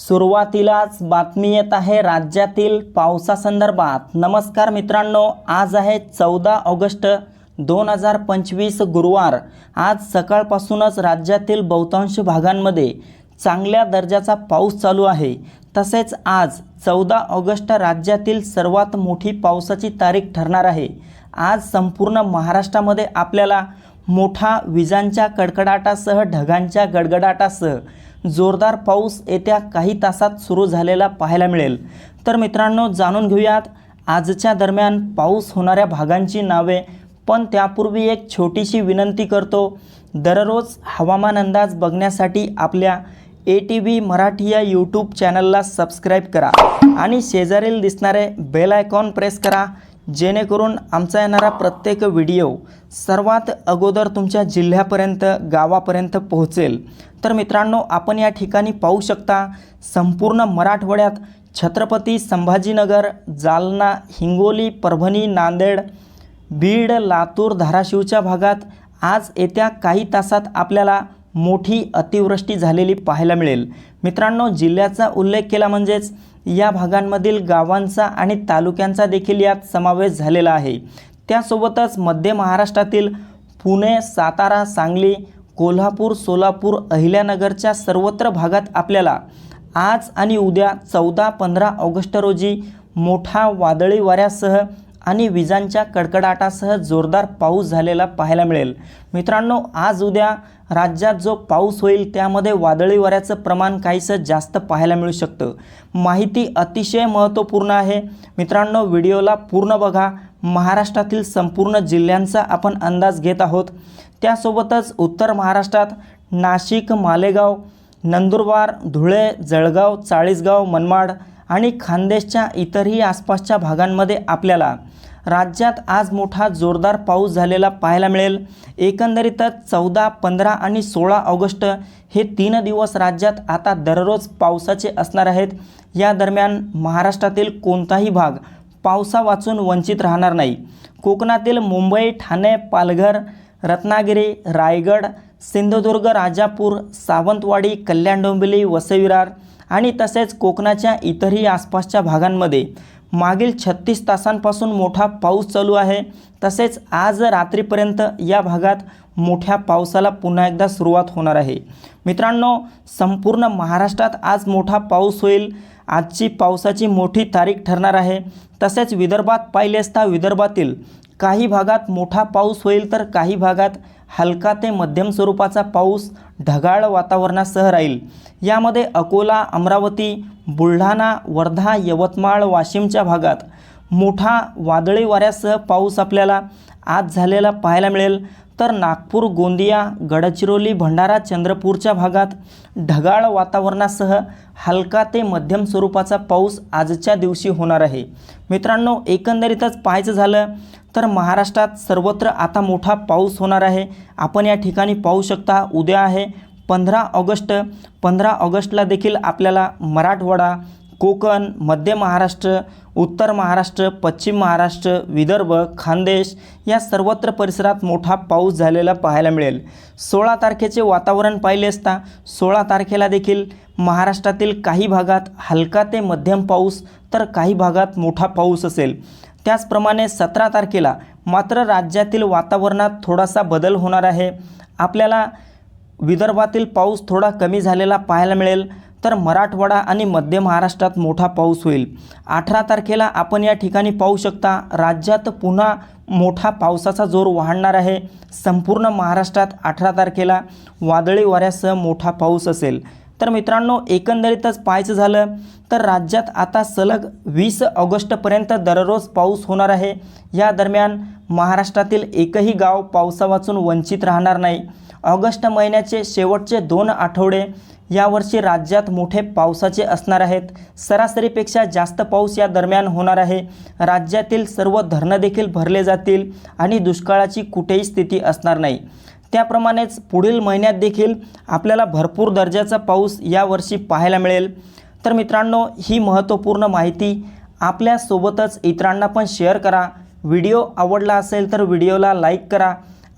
सुरुवातीलाच बातमी येत आहे राज्यातील पावसासंदर्भात. नमस्कार मित्रांनो आज आहे चौदा ऑगस्ट दोन हजार पंचवीस गुरुवार. आज सकाळपासूनच राज्यातील बहुतांश भागांमध्ये चांगल्या दर्जाचा पाऊस चालू आहे. तसेच आज चौदा ऑगस्ट राज्यातील सर्वात मोठी पावसाची तारीख ठरणार आहे. आज संपूर्ण महाराष्ट्रामध्ये आपल्याला मोठा विजांच्या कडकडाटासह ढगांच्या गडगडाटासह जोरदार पाऊस येत्या काही तासात सुरू झालेला पाहायला मिळेल. तर मित्रांनो जाणून घेऊयात आजच्या दरम्यान पाऊस होणाऱ्या भागांची नावे पण त्यापूर्वी एक छोटीशी विनंती करतो दररोज हवामान अंदाज बघण्यासाठी आपल्या ए टी व्ही मराठी या यूट्यूब चॅनलला सबस्क्राईब करा आणि शेजारील दिसणारे बेल आयकॉन प्रेस करा. जेणेकरून आमचा येणारा प्रत्येक व्हिडिओ सर्वात अगोदर तुमच्या जिल्ह्यापर्यंत गावापर्यंत पोहोचेल. तर मित्रांनो आपण या ठिकाणी पाहू शकता संपूर्ण मराठवाड्यात छत्रपती संभाजीनगर जालना हिंगोली परभणी नांदेड बीड लातूर धाराशिवच्या भागात आज येत्या काही तासात आपल्याला मोठी अतिवृष्टी झालेली पाहायला मिळेल. मित्रांनो जिल्ह्याचा उल्लेख केला म्हणजेच या भागांमधील गावांचा आणि तालुक्यांचा देखील यात समावेश झालेला आहे. त्यासोबतच मध्य महाराष्ट्रातील पुणे सातारा सांगली कोल्हापूर सोलापूर अहिल्यानगरच्या सर्वत्र भागात आपल्याला आज आणि उद्या चौदा पंधरा ऑगस्ट रोजी मोठा वादळी वाऱ्यासह आणि विजांच्या कडकडाटासह जोरदार पाऊस झालेला पाहायला मिळेल. मित्रांनो आज उद्या राज्यात जो पाऊस होईल त्यामध्ये वादळी वाऱ्याचं प्रमाण काहीसं जास्त पाहायला मिळू शकतं. माहिती अतिशय महत्त्वपूर्ण आहे. मित्रांनो व्हिडिओला पूर्ण बघा. महाराष्ट्रातील संपूर्ण जिल्ह्यांचा आपण अंदाज घेत आहोत. त्यासोबतच उत्तर महाराष्ट्रात नाशिक मालेगाव नंदुरबार धुळे जळगाव चाळीसगाव मनमाड आणि खानदेशच्या इतरही आसपासच्या भागांमध्ये आपल्याला राज्यात आज मोठा जोरदार पाऊस झालेला पाहायला मिळेल. एकंदरीतच चौदा पंधरा आणि सोळा ऑगस्ट हे तीन दिवस राज्यात आता दररोज पावसाचे असणार आहेत. या दरम्यान महाराष्ट्रातील कोणताही भाग पावसा वाचून वंचित राहणार नाही. कोकणातील मुंबई ठाणे पालघर रत्नागिरी रायगड सिंधुदुर्ग राजापूर सावंतवाडी कल्याण डोंबिवली वसईविरार आणि तसेच कोकणाच्या इतरही आसपासच्या भागांमध्ये मागील छत्तीस तासांपासून मोठा पाऊस चालू आहे. तसेच आज रात्रीपर्यंत या भागात मोठ्या पावसाला पुन्हा एकदा सुरुवात होणार आहे. मित्रांनो संपूर्ण महाराष्ट्रात आज मोठा पाऊस होईल. आजची पावसाची मोठी तारीख ठरणार आहे. तसेच विदर्भात पाहिले असता विदर्भातील काही भागात मोठा पाऊस होईल तर काही भागात हलका ते मध्यम स्वरूपाचा पाऊस ढगाळ वातावरणासह राहील. यामध्ये अकोला अमरावती बुलढाणा वर्धा यवतमाळ वाशिमच्या भागात मोठा वादळी वाऱ्यासह पाऊस आपल्याला आज झालेला पाहायला मिळेल. तर नागपूर गोंदिया गडचिरोली भंडारा चंद्रपूरच्या भागात ढगाळ वातावरणासह हलका ते मध्यम स्वरूपाचा पाऊस आजच्या दिवशी होणार आहे. मित्रांनो एकंदरीतच पाहायचं झालं तर महाराष्ट्रात सर्वत्र आता मोठा पाऊस होणार आहे. आपण या ठिकाणी पाहू शकता उद्या आहे पंधरा ऑगस्ट. पंधरा ऑगस्टला देखील आपल्याला मराठवाडा कोकण मध्य महाराष्ट्र उत्तर महाराष्ट्र पश्चिम महाराष्ट्र विदर्भ खानदेश या सर्वत्र परिसरात मोठा पाऊस झालेला पाहायला मिळेल. सोळा तारखेचे वातावरण पाहिले असता सोळा तारखेला देखील महाराष्ट्रातील काही भागात हलका ते मध्यम पाऊस तर काही भागात मोठा पाऊस असेल. त्याचप्रमाणे सतरा तारखेला मात्र राज्यातील वातावरणात थोडासा बदल होणार आहे. आपल्याला विदर्भातील पाऊस थोडा कमी झालेला पाहायला मिळेल. तर मराठवाडा आणि मध्य महाराष्ट्रात मोठा पाऊस होईल. अठरा तारखेला आपण या ठिकाणी पाहू शकता राज्यात पुन्हा मोठा पावसाचा जोर वाढणार आहे. संपूर्ण महाराष्ट्रात अठरा तारखेला वादळी वाऱ्यासह मोठा पाऊस असेल. तर मित्रांनो एकंदरीतच पाहायचं झालं तर राज्यात आता सलग वीस ऑगस्टपर्यंत दररोज पाऊस होणार आहे. या दरम्यान महाराष्ट्रातील एकही गाव पावसावाचून वंचित राहणार नाही. ऑगस्ट महिन्याचे शेवटचे दोन आठवडे यावर्षी राज्यात मोठे पावसाचे असणार आहेत. सरासरीपेक्षा जास्त पाऊस या दरम्यान होणार आहे. राज्यातील सर्व धरणं देखील भरले जातील आणि दुष्काळाची कुठेही स्थिती असणार नाही. त्याप्रमाणेच पुढील महिन्यात देखील आपल्याला भरपूर दर्जाचा पाऊस यावर्षी पाहायला मिळेल. तर मित्रांनो ही महत्त्वपूर्ण माहिती आपल्यासोबतच इतरांना पण शेअर करा. व्हिडिओ आवडला असेल तर व्हिडिओला लाईक करा.